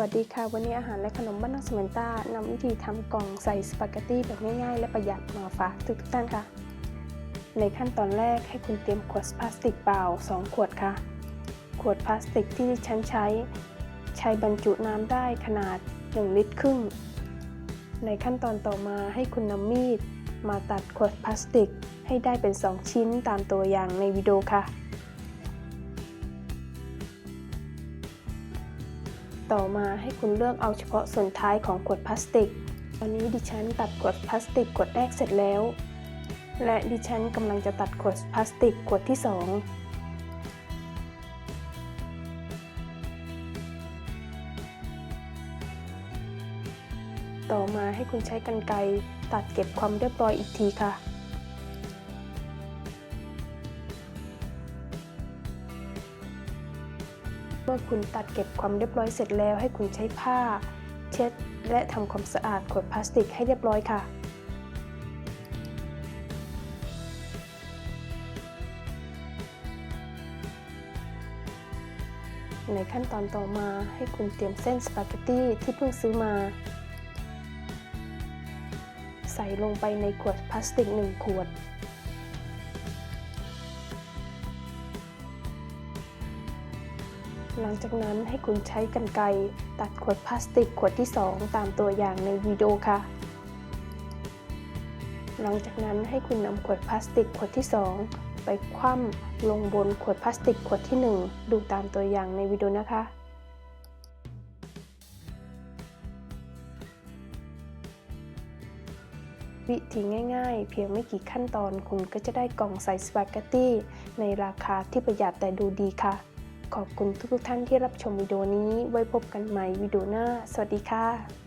วัสดีค่ะ วันนี้อาหารและขนมบ้านนอกสมนต้านำวิธีทำกล่องใส่สปาเกตตี้แบบง่ายๆ และประหยัดมาฝากทุกท่านค่ะ ในขั้นตอนแรกให้คุณเตรียมขวดพลาสติกเปล่า 2 ขวดค่ะ ขวดพลาสติกที่ดิฉันใช้ ใช้บรรจุน้ำได้ขนาด 1 ลิตรครึ่ง ในขั้นตอนต่อมาให้คุณนำมีด มาตัดขวดพลาสติกให้ได้เป็น 2 ชิ้นตามตัวอย่างในวิดีโอค่ะ ต่อมาให้คุณเลือกเอาเฉพาะส่วนท้ายของขวดพลาสติก ตอนนี้ดิฉันตัดขวดพลาสติกขวดแรกเสร็จแล้ว และดิฉันกำลังจะตัดขวดพลาสติกขวดที่ 2ต่อมาให้คุณใช้กรรไกรตัดเก็บความเรียบร้อยอีกทีค่ะ เมื่อคุณตัดเก็บความเรียบร้อยเสร็จแล้วให้คุณใช้ผ้า เช็ดและทำความสะอาดขวดพลาสติกให้เรียบร้อยค่ะในขั้นตอนต่อมาให้คุณเตรียมเส้นสปาเกตตี้ที่เพิ่งซื้อมา ใส่ลงไปในขวดพลาสติก 1 ขวด หลังจากนั้นให้คุณใช้กรรไกรตัดขวดพลาสติกขวดที่ 2 ตามตัวอย่างในวิดีโอค่ะ หลังจากนั้นให้คุณนำขวดพลาสติกขวดที่ 2 ไปคว่ำลงบนขวดพลาสติกขวดที่ 1 ดูตามตัวอย่างในวิดีโอนะคะวิธีง่ายๆ เพียงไม่กี่ขั้นตอนคุณก็จะได้กล่องใส่สปาเกตตี้ในราคาที่ประหยัดแต่ดูดีค่ะ ขอบคุณทุกท่านที่รับชมวิดีโอนี้ ไว้พบกันใหม่วิดีโอหน้า สวัสดีค่ะ